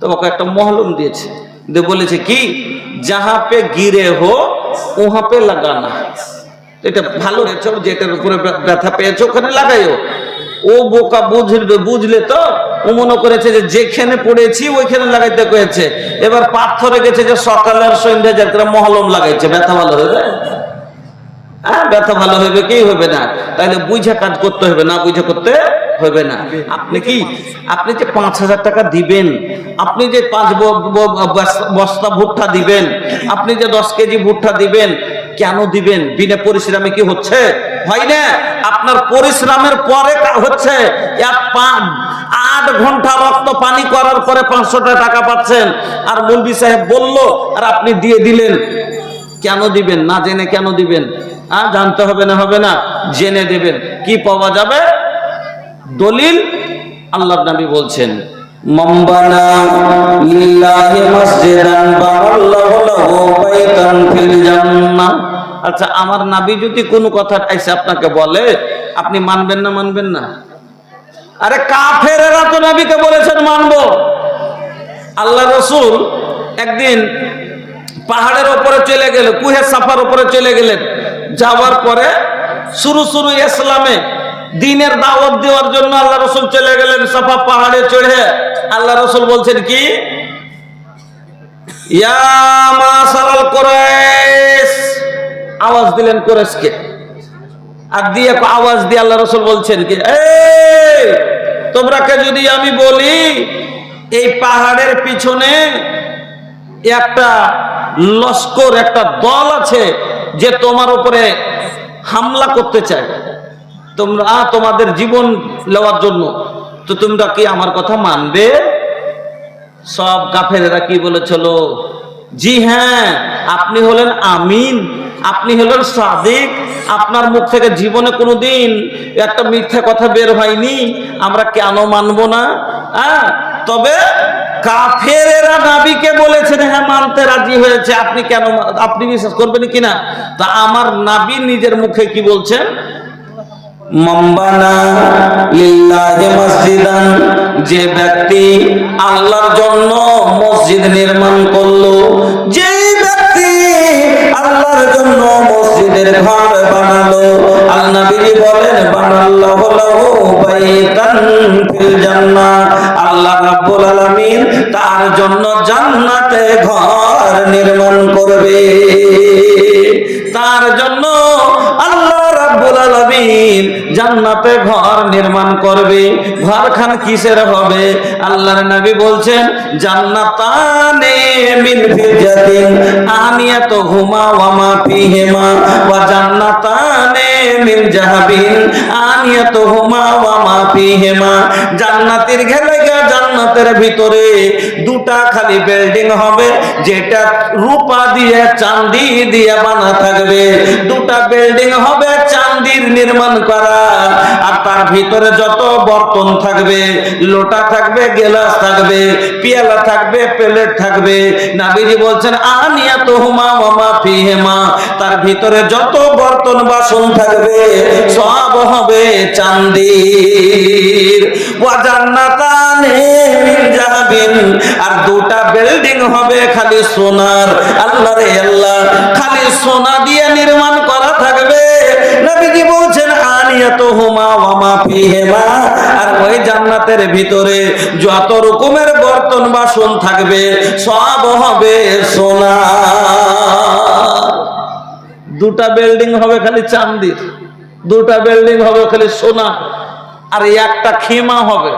তো ওকে একটা মহলম দিয়েছে। দিয়ে বলেছে কি? যাহা পে গিরে হো ওহা পে লাগানা। এটা ভালো হয়েছে যেটার উপরে ব্যথা পেয়েছে, ওখানে লাগাইও। ও বোকা বুঝবে বুঝলে তো ও মনে করেছে যে যেখানে পড়েছি, ওইখানে লাগাইতে কয়েছে। এবার পাথরে গেছে যে সকালে আর সন্ধ্যা যার করে মহলম লাগাইছে, ব্যথা ভালো হয়ে যায় হ্যাঁ ব্যথা ভালো হইবে, কি হবে না? তাহলে বুঝে কাজ করতে হবে না বুঝে করতে হবে না। আপনি কি? আপনি যে পাঁচ হাজার টাকা দিবেন, আপনি যে পাঁচ বস্তা ভুট্টা দিবেন, আপনি যে দশ কেজি ভুট্টা দিবেন, কেন দিবেন? বিনা পরিশ্রমে কি হচ্ছে? হয় না? আপনার পরিশ্রমের পরে হচ্ছে। এক পা- আট ঘণ্টা রক্ত পানি করার পরে পাঁচশো টাকা পাচ্ছেন। আর মুলবি সাহেব বলল, আর আপনি দিয়ে দিলেন। কেন দিবেন? না জেনে কেন দিবেন? হ্যাঁ জানতে হবে না হবে না। জেনে দেবেন। কি পাওয়া যাবে? দলিল আল্লাহ নবী বলছেন মম্বানা আচ্ছা আমার নাবি যদি কোনো কথা এসে আপনাকে বলে, আপনি মানবেন না মানবেন না? আরে কাফেরেরা তো নবীকে বলেছেন মানবো। আল্লাহ রসুল একদিন পাহাড়ের ওপরে চলে গেল কুহে সাফার উপরে চলে গেলেন। যাওয়ার পরে শুরু শুরু ইসলামে দিনের দাওয়াত দেওয়ার জন্য আল্লাহ রসুল চলে গেলেন সাফা পাহাড়ে চড়ে। আল্লাহ রসুল বলছেন কি? আওয়াজ দিলেন কুরাইশকে। আর দিয়ে আওয়াজ দিয়ে আল্লাহ রসুল বলছেন কি তোমরাকে যদি আমি বলি, এই পাহাড়ের পিছনে একটা লস্কর, একটা দল আছে যে তোমার উপরে হামলা করতে চায়। তোমরা তোমাদের জীবন নেওয়ার জন্য। তো তোমরা কি আমার কথা মানবে? সব কাফেরেরা কি বলেছিল? জি হ্যাঁ আপনি হলেন আমিন, আপনি হলেন সাদিক, আপনার মুখ থেকে জীবনে কোনোদিন একটা মিথ্যা কথা বের হয়নি, আমরা কেন মানব না? হ্যাঁ তবে কাফেরেরা নাবিকে বলেছেন হ্যাঁ মানতে রাজি হয়েছে, আপনি কেন আপনি বিশ্বাস করবেন কিনা? তা আমার নাবি নিজের মুখে কি বলছেন? মম্বানা লিল্লাহি মসজিদান। যে ব্যক্তি আল্লাহর জন্য মসজিদ নির্মাণ করল, যে ব্যক্তি আল্লাহর জন্য মসজিদের ঘর বানালো আল্লাহ নবী বলেন, বানাল্লাহু লাহু বাইতান ফিল জান্নাহ। আল্লাহ রাব্বুল আলামিন তার জন্য জান্নাতে ঘর নির্মাণ করবে। তার জন্য আল্লাহ রাব্বুল আলামিন জান্নাতে ঘর নির্মাণ করবে। ঘরখান কিসের হবে? আল্লাহর নবী বলছেন, জান্নাতানে মিন ফিজাতিন আনিয়াতুহুমা ওয়া মা ফিহিমা, ওয়া জান্নাতানে মিন জাহাবিন, আনিয়াতুহুমা ওয়া মা ফিহিমা। জান্নাতের ঘেরে জান্নাতের ভিতরে দুটা খালি বিল্ডিং হবে, যেটা রূপা দিয়ে, চাঁদি দিয়ে বানা থাকবে। দুটা বিল্ডিং হবে চাঁদির নির্মাণ করা। আর তার ভিতরে যত বর্তন থাকবে, লোটা থাকবে, গেলাস থাকবে, পিয়ালা থাকবে, প্লেট থাকবে নাবিজি বলছেন আনিয়া তোহুমা মামা ফিহেমা। তার ভিতরে যত বর্তন বাসন থাকবে, সব হবে জাহাবিন। আর দুটা বিল্ডিং হবে খালি সোনার। আল্লাহ রে আল্লাহ, খালি সোনা দিয়ে নির্মাণ করা থাকবে। নবীজি বলছেন আর ওই জান্নাতের ভিতরে যত রকমের বর্তন বাসন থাকবে, সব হবে সোনা। দুটা বিল্ডিং হবে খালি চান্দির, দুটা বিল্ডিং হবে খালি সোনা, আর একটা খেমা হবে,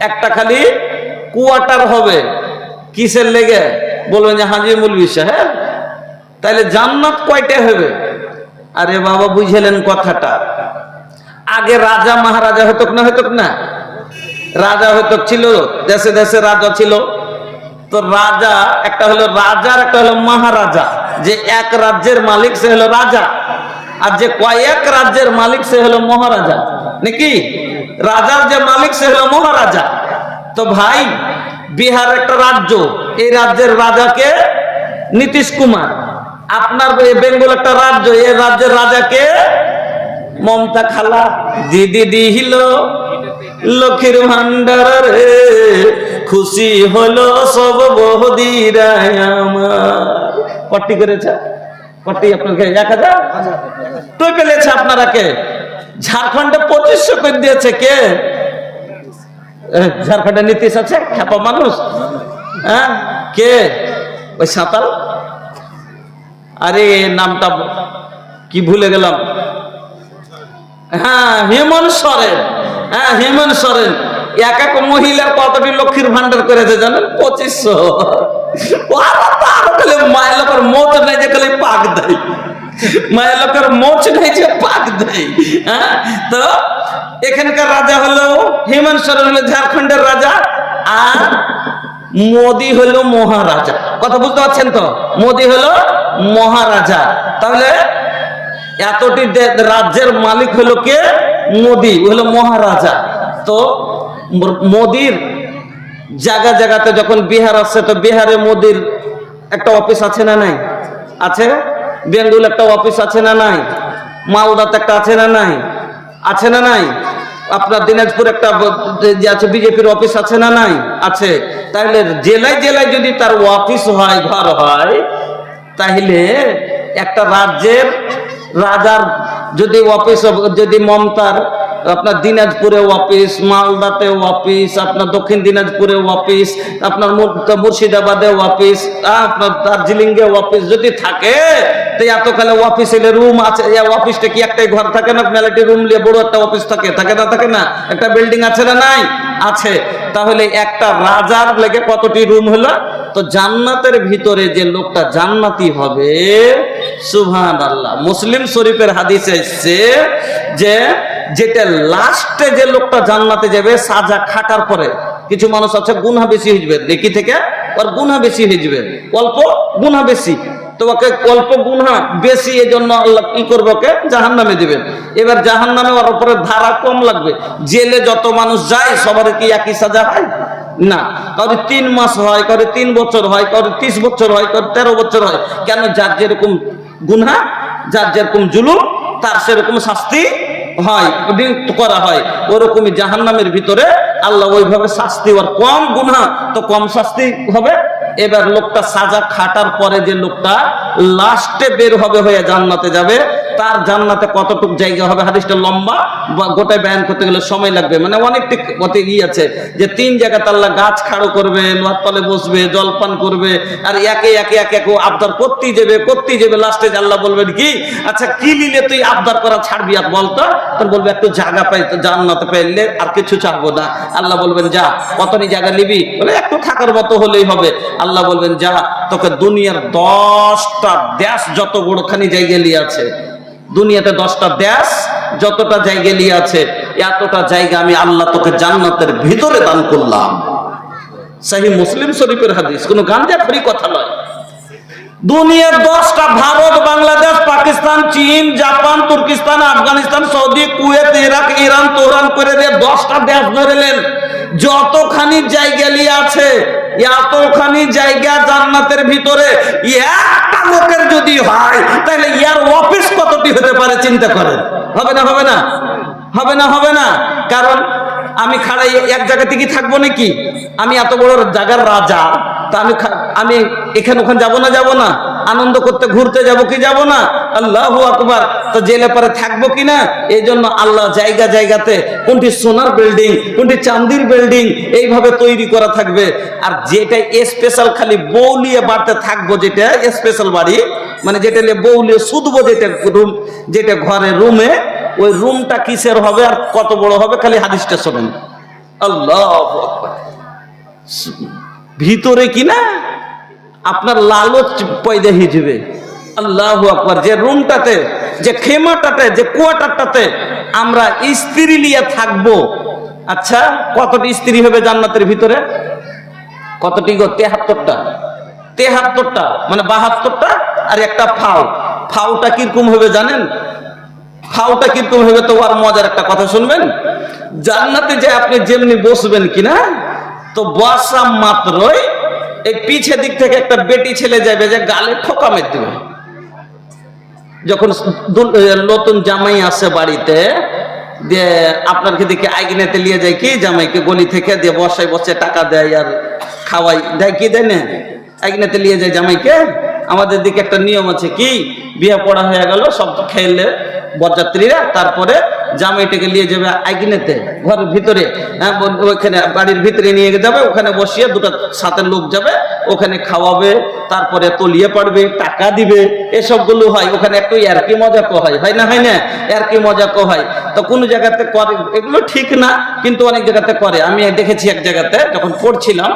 একটা খালি কোয়ার্টার হবে। কিসের লেগে? বলবেন যে হাজি মুলবি সাহেব তাহলে জান্নাত কয়টা হবে? আরে বাবা, বুঝলেন কথাটা। আগে রাজা, মহারাজা হতক না হতক না? রাজা হতক ছিল, দেশে দেশে রাজা ছিল। তো রাজা, একটা হলো রাজার একটা হলো মহারাজা। যে এক রাজ্যের মালিক, সে হলো রাজা। আর যে কয়েক রাজ্যের মালিক, সে হলো মহারাজা। নাকি? রাজার যে মালিক, সে হলো মহারাজা। তো ভাই, বিহার একটা রাজ্য। এই রাজ্যের রাজাকে নীতিশ কুমার। আপনার বেঙ্গল একটা রাজ্য। এই রাজ্যের রাজাকে মমতা খালা, দিদি দিহিল, লক্ষ্মীর ভান্ডার রে, খুশি হলো সব বহদিরা আমার। পট্টি করেছে? পট্টি আপনাকে? এক হাজার? তুই পেলেছে আপনারা কে? ঝাড়খণ্ডে পঁচিশশো করে দিয়েছে কে? ঝাড়খণ্ডে নীতিশ আছে? খ্যাপা মানুষ? হ্যাঁ? কে? ওই সাঁতাল? আরে, নামটা কি ভুলে গেলাম। হ্যাঁ হেমন্ত সরেন। হ্যাঁ হেমন্ত সরেন। এক এক মহিলার কতটি লক্ষ্মীর ভান্ডার করেছে জানেন? পঁচিশশো। আরও খালি মায়ের লোকের মোচ নাই যে খালি পাক দেয়। মায়ের লোকের মোচ নাই যে পাক দেয়। হ্যাঁ তো এখানকার রাজা হলো হেমন্ত সরেন, হলো ঝাড়খণ্ডের রাজা, আর মোদি হলো মহারাজা। কথা বুঝতে পারছেন তো? মোদি হলো মহারাজা। তাহলে এতটি রাজ্যের মালিক হলো কে? মোদি হলো মহারাজা। তো মোদির জায়গা জায়গাতে যখন বিহার আসছে, তো বিহারে মোদির একটা অফিস আছে না নাই? আছে? বেঙ্গুল একটা অফিস আছে না নাই? মালদাতে একটা আছে না নাই? আছে না নাই? আপনার দিনাজপুর একটা যে আছে, বিজেপির অফিস আছে না নাই? আছে। তাহলে জেলায় জেলায় যদি তার অফিস হয়, ঘর হয়, তাহলে একটা রাজ্যের রাজার যদি অফিস যদি মমতার, আপনার দিনাজপুরে অফিস মালদাতে অফিস আপনার দক্ষিণ দিনাজপুরে অফিস আপনার মুর- মুর্শিদাবাদে অফিস আপনার দার্জিলিংয়ে অফিস যদি থাকে, তো এতকালে অফিসে রুম আছে। অফিসটা কি একটাই ঘর থাকে না? মেলাটি রুম নিয়ে বড় একটা অফিস থাকে? থাকে না থাকে না? একটা বিল্ডিং আছে না নাই? আছে। তাহলে একটা রাজার লেগে কতটি রুম হলো? তো জান্নাতের ভিতরে যে লোকটা জান্নাতি হবে সুবহান আল্লাহ মুসলিম শরীফের হাদিসে এসছে যে, যেটা লাস্টে যে লোকটা জান্নাতে যাবে, সাজা খাটার পরে। কিছু মানুষ আছে গুনা বেশি যাবে দেখি থেকে, ওর গুনা বেশি যাবে অল্প গুনা বেশি। তো ওকে অল্প গুনা বেশি এই জন্য আল্লাহ কি করবে ওকে? জাহান নামে দিবেন এবার জাহান নামে ওর উপরে ধারা কম লাগবে। জেলে যত মানুষ যায় সবার কি একই সাজা হয়? না, কারও তিন মাস হয়, কারও তিন বছর হয়, কারও তিরিশ বছর হয়, কারও তেরো বছর হয়। কেন যার যেরকম গুনহা, যার যেরকম জুলুম, তার সেরকম শাস্তি হয় করা হয়। ওরকমই জাহান্নামের ভিতরে আল্লাহ ওইভাবে শাস্তি ওর কম গুনহা, তো কম শাস্তি হবে। এবার লোকটা সাজা খাটার পরে যে লোকটা লাস্টে বের হবে হয়ে জান্নাতে যাবে তার জান্নাতে কতটুক জায়গা হবে? হাদিসটা লম্বা। বা গোটায় বয়ান করতে গেলে সময় লাগবে। মানে অনেকটি মতে ই আছে যে তিন জায়গাতে আল্লাহ গাছ খাড়ো করবে নোয়ার তলে বসবে, জলপান করবে, আর একে একে একে একে আবদার করতেই যাবে করতেই যাবে। লাস্টে আল্লাহ বলবেন কি? আচ্ছা কি নিলে তুই আবদার করা ছাড়বি আর বলতো তখন বলবে, একটু জায়গা পাই জান্নাতে পাইলে আর কিছু চাহবো না। আল্লাহ বলবেন, যা, কতনি জায়গা নিবি? বলে, একটু থাকার মতো হলেই হবে। আল্লাহ বলবেন, যা, তোকে দুনিয়ার দশটা দেশ যত বড়খানি জায়গা নিয়ে আছে দুনিয়াতে দশটা দেশ, যতটা জায়গা নিয়ে আছে, এতটা জায়গা আমি আল্লাহ তোকে জান্নাতের ভিতরে দান করলাম। সাহি মুসলিম শরীফের হাদিস, কোনো গাঞ্জা ফ্রি কথা নয়। দুনিয়ার দশটা ভারত, বাংলাদেশ, পাকিস্তান, চীন, Japan, Turkestan, Afghanistan, Saudi, Kuwait, Iraq, Iran, Toran করে দিয়ে দশটা দেশ ধরেলেন যতখানি জায়গা নিয়ে আছে, এতখানি জায়গা জান্নাতের ভিতরে একটা লোকের যদি হয়, তাহলে ইয়ার অফিস কতটি হতে পারে চিন্তা করেন? হবে না হবে না? হবে না হবে না? কারণ আমি খাড়াই, এক জায়গা থেকে থাকব নাকি? আমি এত বড় জায়গার রাজা, তা আমি আমি এখানে ওখানে যাব না যাব না? আনন্দ করতে, ঘুরতে যাব কি যাব না? আল্লাহ আকবার। তো জেলে পরে থাকব কি না? এই জন্য আল্লাহ জায়গা জায়গাতে কোনটি সোনার বিল্ডিং, কোনটি চান্দির বিল্ডিং, এইভাবে তৈরি করা থাকবে। আর যেটা স্পেশাল খালি বৌলিয়ে বাড়তে থাকব, যেটা স্পেশাল বাড়ি মানে যেটা নিয়ে বৌলিয়ে শুধবো, যেটা রুম যেটা ঘরে রুমে ওই রুমটা কিসের হবে আর কত বড় হবে খালি হাদিসটা শোনেন। আল্লাহ ভিতরে কি না? আপনার লালচ পয়দা যাবে আল্লাহ আকবার। যে রুমটাতে, যে খেমাটাতে, যে কোয়াটারটাতে আমরা স্ত্রী নিয়ে থাকব। আচ্ছা কতটি স্ত্রী হবে জান্নাতের ভিতরে? কতটি গো? তেহাত্তরটা। তেহাত্তরটা মানে বাহাত্তরটা আর একটা ফাও। ফাওটা কীরকম হবে জানেন? ফাওটা কীরকম হবে তো আর মজার একটা কথা, শুনবেন? জান্নাতে যে আপনি যেমনি বসবেন কিনা, তো বসা মাত্রই এই পিছে দিক থেকে একটা বেটি ছেলে যাবে যে গালে ঠোকা মেরে দেবে। যখন নতুন জামাই আসে বাড়িতে দিয়ে আপনার দিকে আইগিনাতে নিয়ে যায়, কি জামাইকে গলি থেকে দিয়ে বসায় বসে টাকা দেয় আর খাওয়াই দেয় কি দেয় না? আইগিনাতে নিয়ে যায় জামাইকে। আমাদের দিকে একটা নিয়ম আছে কি, বিয়ে পড়া হয়ে গেল, সব খেলে। বরযাত্রীরা তারপরে জামাইটাকে নিয়ে যাবে আইগিনেতে ঘরের ভিতরে। হ্যাঁ, ব- বাড়ির ভিতরে নিয়ে যাবে ওখানে বসিয়ে দুটো সাথে লোক যাবে ওখানে খাওয়াবে তারপরে তলিয়ে পারবে টাকা দিবে এসবগুলো হয়। ওখানে একটু আর কি মজা কো হয় হয় না হয় না? আর কি মজা কো হয়। তো কোন জায়গাতে করে এগুলো ঠিক না কিন্তু অনেক জায়গাতে করে। আমি দেখেছি এক জায়গাতে যখন পড়ছিলাম